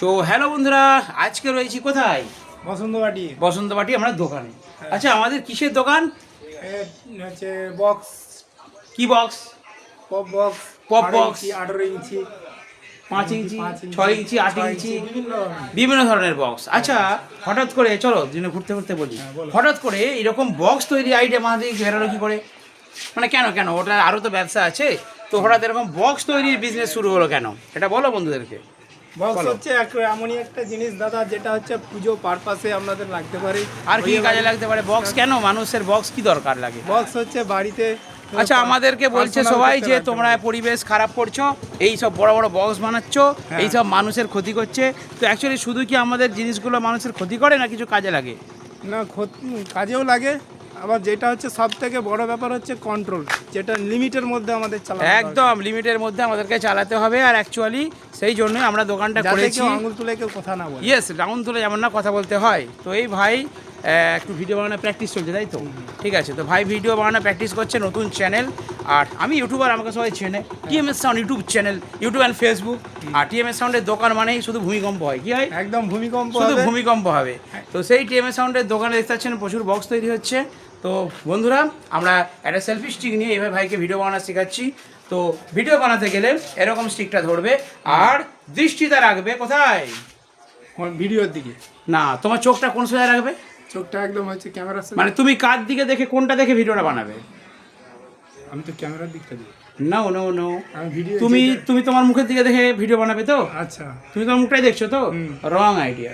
So hello বন্ধুরা আজকে রয়েছি কোথায়? বসন্তবাটি। বসন্তবাটি আমরা দোকানে। আচ্ছা আমাদের কিসের দোকান? হচ্ছে বক্স। কি box? Pop box Pop box। আঠারো ইঞ্চি পাঁচ ইঞ্চি ছয় ইঞ্চি আট ইঞ্চি বিভিন্ন ধরনের। বক্স। আচ্ছা হঠাৎ করে চলো দিনে ঘুরতে ঘুরতে বলি। হ্যাঁ, হঠাৎ করে এরকম বক্স তৈরি আইডিয়া মাথায় বেরোলো কি করে? মানে কেন কেন? ওটা আরও তো ব্যবসা আছে। তো হঠাৎ এরকম বক্স তৈরির বিজনেস শুরু হলো কেন? এটা বলো বন্ধুদেরকে। বক্স হচ্ছে এমনই একটা জিনিস দাদা যেটা হচ্ছে পুজো পারপাসে আপনাদের লাগতে পারে। আর কি কাজে লাগতে পারে? বক্স কেন? মানুষের বক্স কি দরকার লাগে? বক্স হচ্ছে বাড়িতে আচ্ছা আমাদেরকে বলছে সবাই যে তোমরা পরিবেশ খারাপ করছ এই সব বড় বড় বক্স বানাচ্ছ হ্যাঁ। এই সব মানুষের ক্ষতি করছে। তো অ্যাকচুয়ালি শুধু কি আমাদের জিনিসগুলো মানুষের ক্ষতি করে না কিছু কাজে লাগে? না কাজেও লাগে। আবার যেটা হচ্ছে সব থেকে বড় ব্যাপার হচ্ছে কন্ট্রোল যেটা লিমিটের মধ্যে আমাদের চালাতে একদম লিমিটের মধ্যে আমাদেরকে চালাতে হবে। আর অ্যাকচুয়ালি সেই জন্যই আমরা দোকানটা করেছি। আঙুল তুলে কেউ কথা না বলে। ইয়েস ডাউন তুলে যেমন না কথা বলতে হয়। তো এই ভাই একটু ভিডিও বানানো প্র্যাকটিস চলছে তাই তো? ঠিক আছে তো ভাই ভিডিও বানানো প্র্যাকটিস করছে নতুন চ্যানেল আর আমি ইউটিউবার আমাকে সবাই চেনে। TMS sound YouTube channel YouTube and Facebook R TMS সাউন্ডের দোকান মানেই শুধু ভূমিকম্প হয়। কি হয়? একদম ভূমিকম্প শুধু ভূমিকম্প হবে। তো সেই টিএমএস সাউন্ডের দোকানে দেখতে পাচ্ছেন প্রচুর বক্স তৈরি হচ্ছে। তো বন্ধুরা আমরা একটা সেলফি স্টিক নিয়ে এইভাবে ভাইকে ভিডিও বানানো শেখাচ্ছি। তো ভিডিও বানাতে গেলে এরকম স্টিকটা ধরবে আর দৃষ্টিটা রাখবে কোথায়? ভিডিওর দিকে? না তোমার চোখটা কোন সময় রাখবে? চোখটা একদম হচ্ছে ক্যামেরা মানে তুমি কার দিকে দেখে কোনটা দেখে ভিডিওটা বানাবে? আমি তো ক্যামেরার দিকটা দিই নো নো নো তুমি তুমি তোমার মুখের দিকে দেখে ভিডিও বানাবে তো? আচ্ছা। তুমি তোমার মুখটাই দেখছ তো? রং আইডিয়া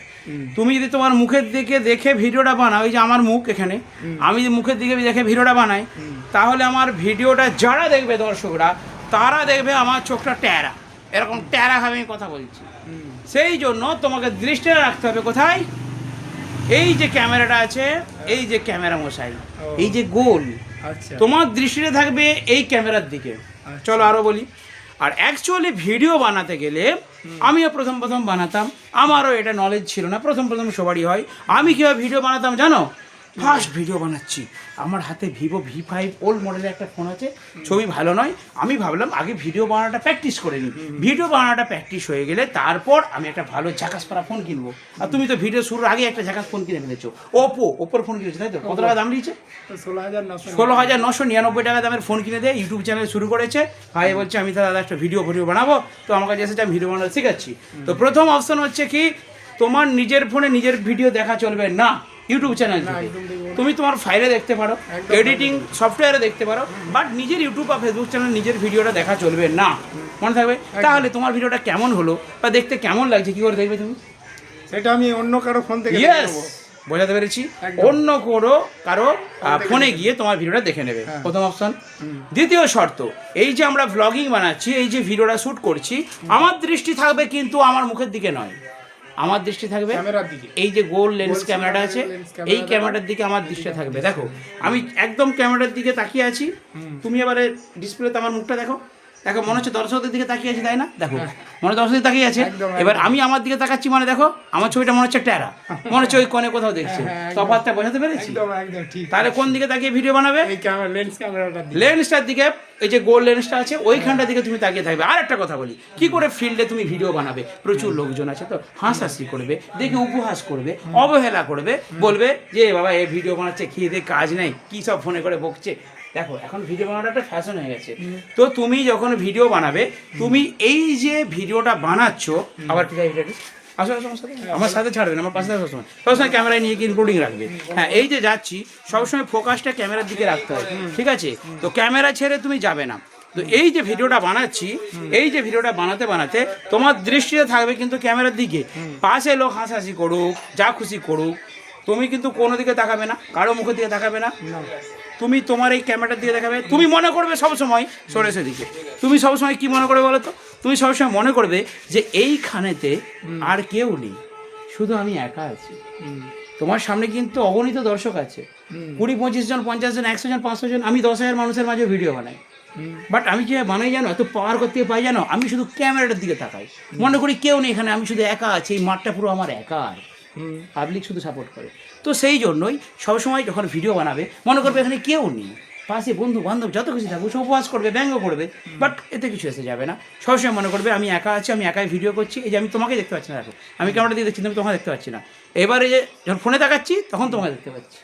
তুমি যদি তোমার মুখের দিকে দেখে ভিডিওটা বানাও এই যে আমার মুখ এখানে আমি যদি মুখের দিকে দেখে ভিডিওটা বানাই তাহলে আমার ভিডিওটা যারা দেখবে দর্শকরা তারা দেখবে আমার চোখটা ট্যারা। এরকম ট্যারা ভাবে আমি কথা বলছি। সেই জন্য তোমাকে দৃষ্টিটা রাখতে হবে কোথায়? এই যে ক্যামেরাটা আছে এই যে ক্যামেরা মশাই এই যে গোল তোমার দৃষ্টিতে থাকবে এই ক্যামেরার দিকে। আচ্ছা। চলো আরও বলি। আর অ্যাকচুয়ালি ভিডিও বানাতে গেলে আমিও প্রথম প্রথম বানাতাম। আমারও এটা নলেজ ছিল না। প্রথম প্রথম সবারই হয়। আমি কীভাবে ভিডিও বানাতাম জানো? ফার্স্ট ভিডিও বানাচ্ছি। আমার হাতে ভিভো ভি ফাইভ ওল্ড মডেলের একটা ফোন আছে। ছবি ভালো নয়। আমি ভাবলাম আগে ভিডিও বানানোটা প্র্যাকটিস করে নিই। ভিডিও বানানোটা প্র্যাকটিস হয়ে গেলে তারপর আমি একটা ভালো ঝাকাস পারা ফোন কিনবো। আর তুমি তো ভিডিও শুরুর আগে একটা ঝাকাস ফোন কিনে ফেলেছো। ওপো ওপোর ফোন কিনেছো, তাই তো? কত টাকা দাম নিয়েছে ষোলো হাজার নশো নিরানব্বই টাকা দামের ফোন কিনে দিয়ে ইউটিউব চ্যানেল শুরু করেছে। ভাই বলছে, আমি তো দাদা একটা ভিডিও ভিডিও বানাবো। তো আমার কাছে এসেছে, আমি ভিডিও বানাতে শেখাচ্ছি। তো প্রথম অপশন হচ্ছে কি, তোমার নিজের ফোনে নিজের ভিডিও দেখা চলবে না। ইউটিউব চ্যানেল থেকে। তুমি তোমার ফাইলে দেখতে পারো এডিটিং সফটওয়্যারে দেখতে পারো বাট নিজের ইউটিউব বা ফেসবুক চ্যানেল নিজের ভিডিওটা দেখা চলবে না। মনে থাকবে? তাহলে তোমার ভিডিওটা কেমন হলো বা দেখতে কেমন লাগছে? কি করে দেখবে তুমি? সেটা আমি অন্য কারও ফোন থেকে ইয়েস বোঝাতে পেরেছি? অন্য কোনো কারও ফোনে গিয়ে তোমার ভিডিওটা দেখে নেবে। হ্যাঁ। প্রথম অপশন দ্বিতীয় শর্ত এই যে আমরা ব্লগিং বানাচ্ছি এই যে ভিডিওটা শ্যুট করছি আমার দৃষ্টি থাকবে কিন্তু আমার মুখের দিকে নয়। আমার দৃষ্টি থাকবে এই যে গোল লেন্স ক্যামেরাটা আছে এই ক্যামেরাটার দিকে আমার দৃষ্টি থাকবে। দেখো আমি একদম ক্যামেরার দিকে তাকিয়ে আছি। তুমি এবারে ডিসপ্লেতে আমার মুখটা দেখো। দেখো মনে হচ্ছে দর্শকদের দিকে তাকিয়ে আছে তাই না? দেখো মনে হচ্ছে দর্শকদের তাকিয়ে আছে। এবার আমি আমার দিকে তাকাচ্ছি মানে দেখো আমার ছবিটা মনে হচ্ছে ট্যারা মনে হচ্ছে ওই কোণে কোথাও দেখছে। হ্যাঁ। তফাৎটা বোঝাতে পেরেছি? একদম একদম ঠিক। তাহলে কোন দিকে তাকিয়ে ভিডিও বানাবে? এই ক্যামেরা লেন্স ক্যামেরাটা দিকে। লেন্সটার দিকে এই যে গোল লেন্সটা আছে ওইখানটার দিকে তুমি তাকিয়ে থাকবে। আর একটা কথা বলি কি করে ফিল্ডে তুমি ভিডিও বানাবে? প্রচুর লোকজন আছে তো হাসাহাসি করবে দেখে উপহাস করবে অবহেলা করবে বলবে যে বাবা এই ভিডিও বানাচ্ছে খেয়ে দিয়ে কাজ নেই কি সব ফোনে করে বকছে? দেখো এখন ভিডিও বানানোটা একটা ফ্যাশন হয়ে গেছে। তো তুমি যখন ভিডিও বানাবে তুমি এই যে ভিডিওটা বানাচ্ছ আবার আমার সাথে। আমার সাথে ছাড়বেন আমার পাশে সবসময়। সবসময় ক্যামেরায় নিয়ে গিয়ে ইনক্লুডিং রাখবে? হ্যাঁ এই যে যাচ্ছি সবসময় ফোকাসটা ক্যামেরার দিকে রাখতে হবে ঠিক আছে? তো ক্যামেরা ছেড়ে তুমি যাবে না। তো এই যে ভিডিওটা বানাচ্ছি এই যে ভিডিওটা বানাতে বানাতে তোমার দৃষ্টিতে থাকবে কিন্তু ক্যামেরার দিকে। পাশে লোক হাসাহাসি করুক যা খুশি করুক তুমি কিন্তু কোনো দিকে তাকাবে না কারও মুখের দিকে তাকাবে না। তুমি তোমার এই ক্যামেরাটার দিকে দেখাবে। তুমি মনে করবে সবসময় সরে সেদিকে তুমি সবসময় কি মনে করবে বলো তো? তুমি সবসময় মনে করবে যে এইখানেতে আর কেউ নেই। শুধু আমি একা আছি। তোমার সামনে কিন্তু অগণিত দর্শক আছে। কুড়ি পঁচিশ জন পঞ্চাশ জন একশো জন পাঁচশো জন আমি দশ হাজার মানুষের মাঝে ভিডিও বানাই। বাট আমি যে বানাই জানো এত পাওয়ার করতে পাই জানো আমি শুধু ক্যামেরাটার দিকে তাকাই। মনে করি কেউ নেই এখানে আমি শুধু একা আছি এই মাঠটা পুরো আমার একা। পাবলিক শুধু সাপোর্ট করে। তো সেই জন্যই সবসময় যখন ভিডিও বানাবে মনে করবে এখানে কেউ নেই। পাশে বন্ধু বান্ধব যত কিছু থাকবে সে উপহাস করবে ব্যঙ্গ করবে বাট এতে কিছু এসে যাবে না। সবসময় মনে করবে আমি একা আছি আমি একাই ভিডিও করছি এই যে আমি তোমাকে দেখতে পাচ্ছি না দেখো। আমি ক্যামেরা দিয়ে দেখছি আমি তোমাকে দেখতে পাচ্ছি না। এবারে যে যখন ফোনে দেখাচ্ছি তখন তোমাকে দেখতে পাচ্ছি।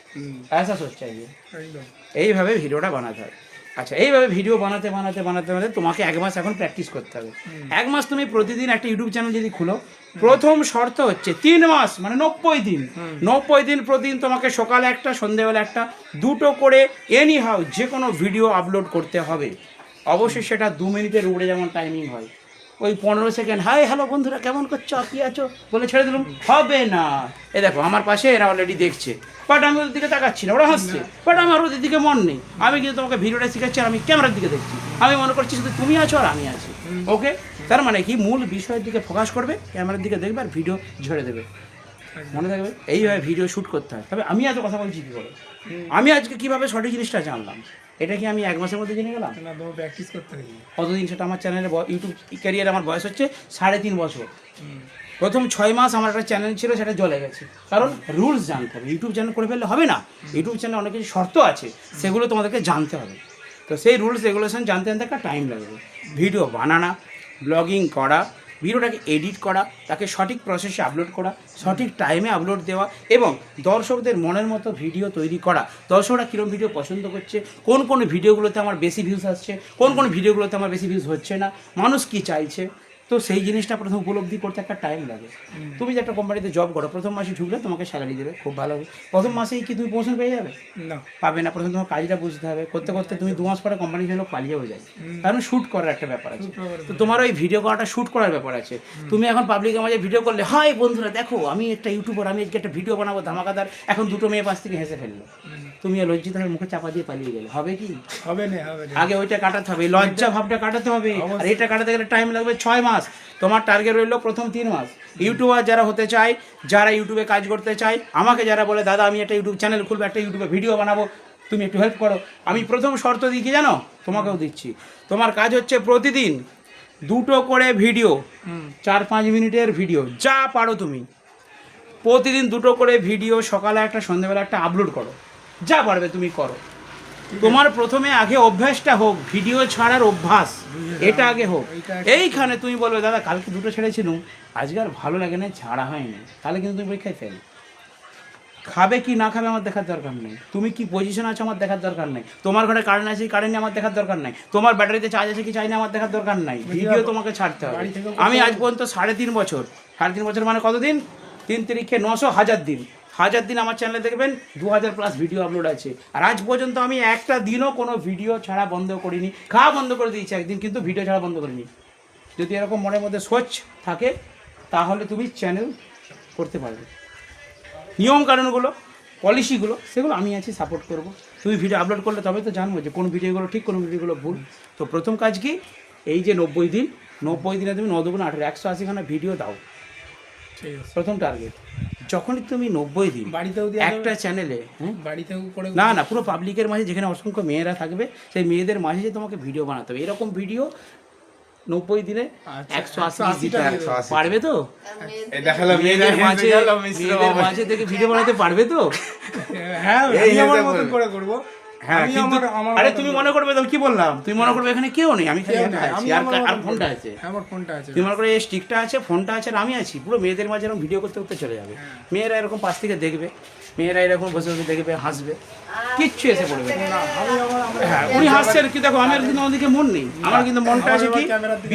যে। একদম। এইভাবে ভিডিওটা বানাতে হয়। আচ্ছা এইভাবে ভিডিও বানাতে বানাতে বানাতে বানাতে তোমাকে এক মাস এখন প্র্যাকটিস করতে হবে। এক মাস তুমি প্রতিদিন একটা ইউটিউব চ্যানেল যদি খুলো প্রথম শর্ত হচ্ছে তিন মাস মানে নব্বই দিন। নব্বই দিন প্রতিদিন তোমাকে সকালে একটা সন্ধেবেলা একটা দুটো করে এনি হাউ যে কোনো ভিডিও আপলোড করতে হবে। অবশ্যই সেটা দু মিনিটের উড়ে যেমন টাইমিং হয়। ওই পনেরো সেকেন্ড হাই হ্যালো বন্ধুরা কেমন করছ? কি আছো? বলে ছেড়ে দিলাম। হবে না। এ দেখো আমার পাশে এরা অলরেডি দেখছে। বাট আমি ওদের দিকে তাকাচ্ছি না ওরা হাসছে। বাট আমার ওদের দিকে মন নেই। আমি কিন্তু তোমাকে ভিডিওটা শিখাচ্ছি আর আমি ক্যামেরার দিকে দেখছি। আমি মনে করছি শুধু তুমি আছো আর আমি আছি। ওকে? তার মানে কি? মূল বিষয়ের দিকে ফোকাস করবে ক্যামেরার দিকে দেখবে আর ভিডিও ঝরে দেবে। মনে থাকবে? এইভাবে ভিডিও শ্যুট করতে হয়। তবে আমি এত কথা বলছি কী করে? আমি আজকে কীভাবে সঠিক জিনিসটা জানলাম? এটা কি আমি এক মাসের মধ্যে জেনে গেলাম? প্র্যাকটিস করতে কতদিন সেটা আমার চ্যানেলে ইউটিউব ক্যারিয়ার আমার বয়স হচ্ছে সাড়ে তিন বছর। প্রথম ছয় মাস আমার একটা চ্যানেল ছিল, সেটা জ্বলে গেছে। কারণ রুলস জানতে হবে ইউটিউব চ্যানেল করে ফেললে হবে না। ইউটিউব চ্যানেলে অনেক কিছু শর্ত আছে, সেগুলো তোমাদেরকে জানতে হবে। তো সেই রুলস রেগুলেশন জানতে জানতে একটা টাইম লাগবে। ভিডিও বানানা ব্লগিং করা ভিডিওটাকে এডিট করা, তাকে সঠিক প্রসেসে আপলোড করা, সঠিক টাইমে আপলোড দেওয়া, এবং দর্শকদের মনের মতো ভিডিও তৈরি করা। দর্শকরা কীরকম ভিডিও পছন্দ করছে, কোন কোন ভিডিওগুলোতে আমার বেশি ভিউজ আসছে, কোন কোন ভিডিওগুলোতে আমার বেশি ভিউজ হচ্ছে না, মানুষ কি চাইছে তো সেই জিনিসটা প্রথম উপলব্ধি করতে একটা টাইম লাগে। তুমি যে একটা কোম্পানিতে জব করো প্রথম মাসে ঢুকলে তোমাকে স্যালারি দেবে খুব ভালো। হবে প্রথম মাসেই কি তুমি প্রমোশন পেয়ে যাবে? না। পাবে না প্রথমে তোমার কাজটা বুঝতে হবে। করতে করতে তুমি দু মাস পরে কোম্পানি জন্য পালিয়েও যায় কারণ শ্যুট করার একটা ব্যাপার আছে। তো তোমার ওই ভিডিও করাটা শ্যুট করার ব্যাপার আছে। তুমি এখন পাবলিকের মাঝে ভিডিও করলে হাই বন্ধুরা দেখো আমি একটা ইউটিউবার আমি আজকে একটা ভিডিও বানাবো ধামাকাদার। এখন দুটো মেয়ে পাশ থেকে হেসে ফেলল। তুমি লজ্জিত হয়ে মুখে চাপা দিয়ে পালিয়ে গেলে। হবে কি? হবে না হবে না। আগে ওইটা কাটাতে হবে লজ্জা ভাবটা কাটাতে হবে। আর এটা কাটাতে গেলে টাইম লাগবে ছয় মাস। তোমার টার্গেট রইল প্রথম তিন মাস। ইউটিউবার যারা হতে চায় যারা ইউটিউবে কাজ করতে চায় আমাকে যারা বলে দাদা আমি একটা ইউটিউব চ্যানেল খুলবো একটা ইউটিউবে ভিডিও বানাবো তুমি একটু হেল্প করো। আমি প্রথম শর্ত দিই কি জানো? তোমাকেও দিচ্ছি। তোমার কাজ হচ্ছে প্রতিদিন দুটো করে ভিডিও চার পাঁচ মিনিটের ভিডিও যা পারো তুমি। প্রতিদিন দুটো করে ভিডিও সকালে একটা সন্ধ্যেবেলা একটা আপলোড করো। যা পারবে তুমি করো। তোমার প্রথমে আগে অভ্যাসটা হোক ভিডিও ছাড়ার অভ্যাস এটা আগে হোক। এইখানে তুমি বলবে দাদা কালকে দুটো ছেড়েছিলাম আজকে আর ভালো লাগে না ছাড়া হয়নি। তাহলে কিন্তু তুমি পরীক্ষায় ফেল খাবে কি না খাবে আমার দেখার দরকার নেই। তুমি কি পজিশন আছে আমার দেখার দরকার নেই। তোমার ঘরে কারেন্ট আছে কারেন্ট নেই আমার দেখার দরকার নাই। তোমার ব্যাটারিতে চার্জ আছে কি চাই না আমার দেখার দরকার নাই। ভিডিও তোমাকে ছাড়তে হবে। আমি আজ পর্যন্ত সাড়ে তিন বছর। সাড়ে তিন বছর মানে কতদিন? তিন তিরিখে নশো হাজার দিন। হাজার দিন আমার চ্যানেলে দেখবেন দু হাজার প্লাস ভিডিও আপলোড আছে। আর আজ পর্যন্ত আমি একটা দিনও কোনো ভিডিও ছাড়া বন্ধ করিনি। খাওয়া বন্ধ করে দিয়েছি একদিন, কিন্তু ভিডিও ছাড়া বন্ধ করিনি। যদি এরকম মনের মধ্যে সোচ থাকে, তাহলে তুমি চ্যানেল করতে পারবে। নিয়ম কানুনগুলো পলিসিগুলো সেগুলো আমি আছি সাপোর্ট করব। তুমি ভিডিও আপলোড করলে তবে তো জানব যে কোন ভিডিওগুলো ঠিক, কোন ভিডিওগুলো ভুল। তো প্রথম কাজ কি? এই যে নব্বই দিন, নব্বই দিনে তুমি ন দুগুণ আঠেরো, একশো আশিখানা ভিডিও দাও। প্রথম টার্গেট যখনই তুমি নব্বই দিন বাড়িতেও একটা চ্যানেলে হ্যাঁ? বাড়িতেও করে না না পুরো পাবলিকের মাঝে যেখানে অসংখ্য মেয়েরা থাকবে সেই মেয়েদের মাঝে যে তোমাকে ভিডিও বানাতে হবে। এরকম ভিডিও নব্বই দিনে আচ্ছা, একশো আশি। পারবে তো? এই মেয়েদের মাঝে মেয়েদের মাঝে থেকে ভিডিও বানাতে পারবে তো? হ্যাঁ আমি আমার মতন করে করব। হ্যাঁ আমি কিন্তু আমার আমার আরে তুমি মনে করবে তো কি বললাম? তুমি মনে করবে এখানে কেউ নেই আমি খালি কেউ একা নাই, আছি আর আমার আর মতন ফোনটা আছে। আমার ফোনটা আছে। তুমি মনে করো এই স্টিকটা আছে ফোনটা আছে আর আমি আছি পুরো মেয়েদের মাঝে এরকম ভিডিও করতে করতে চলে যাবে। মেয়েরা এরকম পাশ থেকে দেখবে মেয়েরা এরকম বসে বসে দেখবে হাসবে কিচ্ছু এসে পড়বে হ্যাঁ উনি হাসছেন কি দেখো আমার কিন্তু ওদিকে মন নেই। আমার কিন্তু মনটা আছে কি?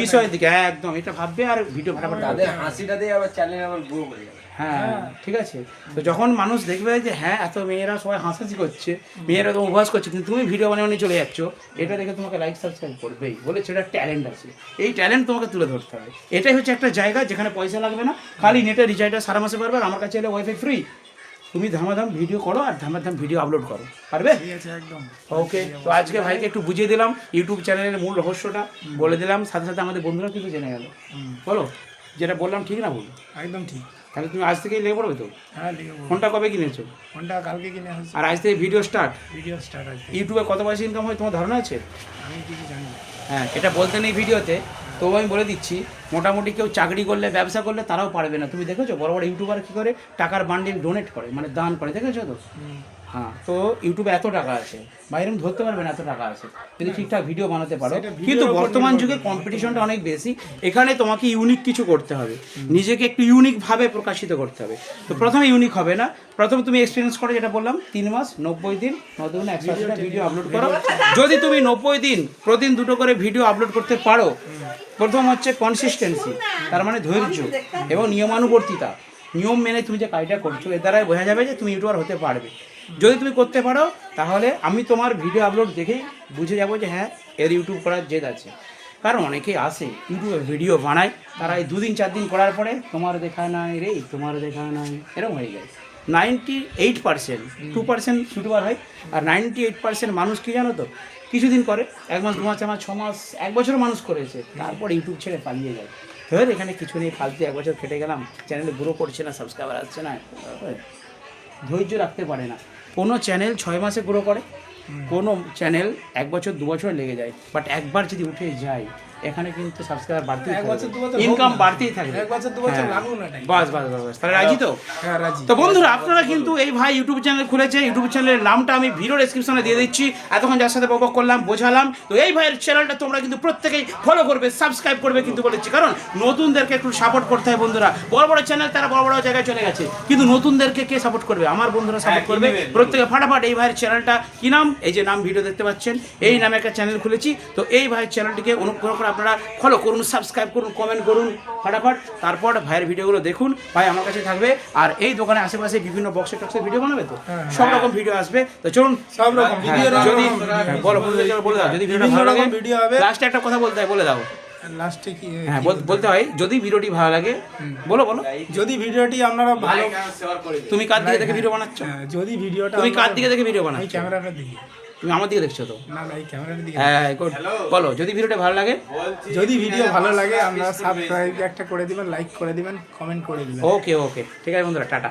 বিষয়ের দিকে হ্যাঁ, একদম এটা ভাববে আর ভিডিও ফাটাফাট হাসিটা দিয়ে আবার চ্যানেল আবার গ্রো করে যাবে। হ্যাঁ ঠিক আছে। তো যখন মানুষ দেখবে যে হ্যাঁ এত মেয়েরা সবাই হাসাহাসি করছে মেয়েরা তো অভ্যাস করছে কিন্তু তুমি ভিডিও বানিয়ে বানিয়ে চলে যাচ্ছ এটা দেখে তোমাকে লাইক সাবস্ক্রাইব করবেই। বলে সেটা ট্যালেন্ট আছে। এই ট্যালেন্ট তোমাকে তুলে ধরতে হবে এটাই হচ্ছে একটা জায়গা যেখানে পয়সা লাগবে না। খালি নেটে রিচার্জটা সারা মাসে পারবে আর আমার কাছে এলে ওয়াইফাই ফ্রি তুমি ধামাধাম ভিডিও করো আর ধামাধাম ভিডিও আপলোড করো। পারবে? একদম। ওকে তো আজকে ভাইকে একটু বুঝিয়ে দিলাম ইউটিউব চ্যানেলের মূল রহস্যটা বলে দিলাম সাথে সাথে আমাদের বন্ধুরা কিন্তু জেনে গেল। বলো যেটা বললাম ঠিক না ভুল? একদম ঠিক। তাহলে তুমি আজ থেকেই লেগে পড়বে তো? হ্যাঁ লেগে। ফোনটা কবে কিনেছো? ফোনটা কালকে কিনে আসছি আর আজ থেকে ভিডিও স্টার্ট ভিডিও স্টার্ট আছে ইউটিউবে কত পয়সা ইনকাম হয় তোমার ধারণা আছে? আমি কিছু জানি না। হ্যাঁ এটা বলতে নেই ভিডিওতে তো আমি বলে দিচ্ছি মোটামুটি কেউ চাকরি করলে ব্যবসা করলে তারাও পারবে না। তুমি দেখেছ বড় বড় ইউটিউবার কী করে? টাকার বান্ডিল ডোনেট করে মানে দান করে। দেখেছ তো? হ্যাঁ তো ইউটিউবে এত টাকা আছে। বাইরে আমি ধরতে পারবেন এত টাকা আছে। যদি ঠিকঠাক ভিডিও বানাতে পারো। কিন্তু বর্তমান যুগে কম্পিটিশনটা অনেক বেশি। এখানে তোমাকে ইউনিক কিছু করতে হবে। নিজেকে একটু ইউনিকভাবে প্রকাশিত করতে হবে। তো প্রথমে ইউনিক হবে না। প্রথমে তুমি এক্সপিরিয়েন্স করো যেটা বললাম তিন মাস নব্বই দিন নতুন একশো আশিটা ভিডিও আপলোড করো। যদি তুমি নব্বই দিন প্রতিদিন দুটো করে ভিডিও আপলোড করতে পারো প্রথম হচ্ছে কনসিস্টেন্সি তার মানে ধৈর্য এবং নিয়মানুবর্তিতা। নিয়ম মেনে তুমি যে কাজটা করছ এর দ্বারাই বোঝা যাবে যে তুমি ইউটিউবার হতে পারবে। যদি তুমি করতে পারো, তাহলে আমি তোমার ভিডিও আপলোড দেখেই বুঝে যাব যে হ্যাঁ এর ইউটিউব করার জেদ আছে। কারণ অনেকেই আসে ইউটিউবে ভিডিও বানায়, তারা এই দুদিন, চার দিন করার পরে তোমার দেখা নাই রে, তোমার দেখা নাই, এরকম হয়ে যায়। Ninety eight percent two percent YouTuber হয়, আর নাইনটি এইট পার্সেন্ট মানুষ কি জানো তো, কিছুদিন করে এক মাস, দু মাস মাস, ছ মাস, এক বছর মানুষ করেছে, তারপর ইউটিউব ছেড়ে পালিয়ে যায়। ধর, এখানে কিছু নেই ফালতু এক বছর খেটে গেলাম চ্যানেলে গ্রো করছে না সাবস্ক্রাইবার আসছে না, ধৈর্য রাখতে পারে না। কোনো চ্যানেল ছয় মাসে গ্রো করে, কোনো চ্যানেল এক বছর, দু বছর লেগে যায়। বাট একবার যদি উঠে যায় এখানে কিন্তু সাবস্ক্রাইবার বাড়তেই হোক ইনকাম বাড়তেই থাকবে। এক বছর, দু বছর হ্যাঁ। লাগুক না time। বাস বাস বাস বাস। তাহলে রাজি তো? হ্যাঁ রাজি। তো বন্ধুরা আপনারা কিন্তু এই ভাই ইউটিউব চ্যানেল খুলেছে। ইউটিউব চ্যানেলের নামটা আমি ভিডিও ডেসক্রিপশনে দিয়ে দিচ্ছি। এতক্ষণ যার সাথে বক করলাম বোঝালাম। তো এই ভাইয়ের চ্যানেলটা তোমরা কিন্তু প্রত্যেকেই ফলো করবে সাবস্ক্রাইব করবে কিন্তু বলেছি কারণ নতুনদেরকে একটু সাপোর্ট করতে হয় বন্ধুরা। বড় বড় চ্যানেল তারা বড় বড় জায়গায় চলে গেছে। কিন্তু নতুনদেরকে কে সাপোর্ট করবে? আমার বন্ধুরা সাপোর্ট করবে। প্রত্যেকে ফাটাফাট এই ভাইয়ের চ্যানেলটা কি নাম? এই যে নাম ভিডিও দেখতে পাচ্ছেন। এই নামে একটা চ্যানেল খুলেছি। তো এই ভাইয়ের চ্যানেলটিকে অনুগ্রহ করে আপনারা ফলো করুন সাবস্ক্রাইব করুন কমেন্ট করুন ফাটাফাট। তারপর ভাইয়ের ভিডিওগুলো দেখুন ভাই আমার কাছে থাকবে। আর এই দোকানে আশেপাশে বিভিন্ন বক্সে টক্সে ভিডিও বানাবে তো? সব রকম ভিডিও আসবে। তো চলুন সব রকম হ্যাঁ, ভিডিও যদি হ্যাঁ, বলো বলো, বলে দাও যদি ভিডিওটা বিভিন্ন ভালো লাগে রকম video হবে। লাস্টে একটা কথা বলতে হয় বলে দাও। লাস্টে কি হ্যাঁ বল- বলতে হয়? যদি ভিডিওটি ভালো লাগে বলো বলো। যদি ভিডিওটি আপনারা ভালো তুমি কার দিকে দেখে ভিডিও বানাচ্ছ? হ্যাঁ, যদি ভিডিওটা তুমি কার দিকে দেখে ভিডিও এই বানাচ্ছ ক্যামেরাটা দিকে তুমি আমার দিকে দেখছ তো? না না এই ক্যামেরাটা দিকে হ্যাঁ good. বলো যদি ভিডিওটা ভালো লাগে? যদি ভিডিও ভালো লাগে আপনারা সাবস্ক্রাইব একটা করে দিবেন লাইক করে দিবেন কমেন্ট করে দিবেন। ওকে ওকে ঠিক আছে বন্ধুরা টাটা।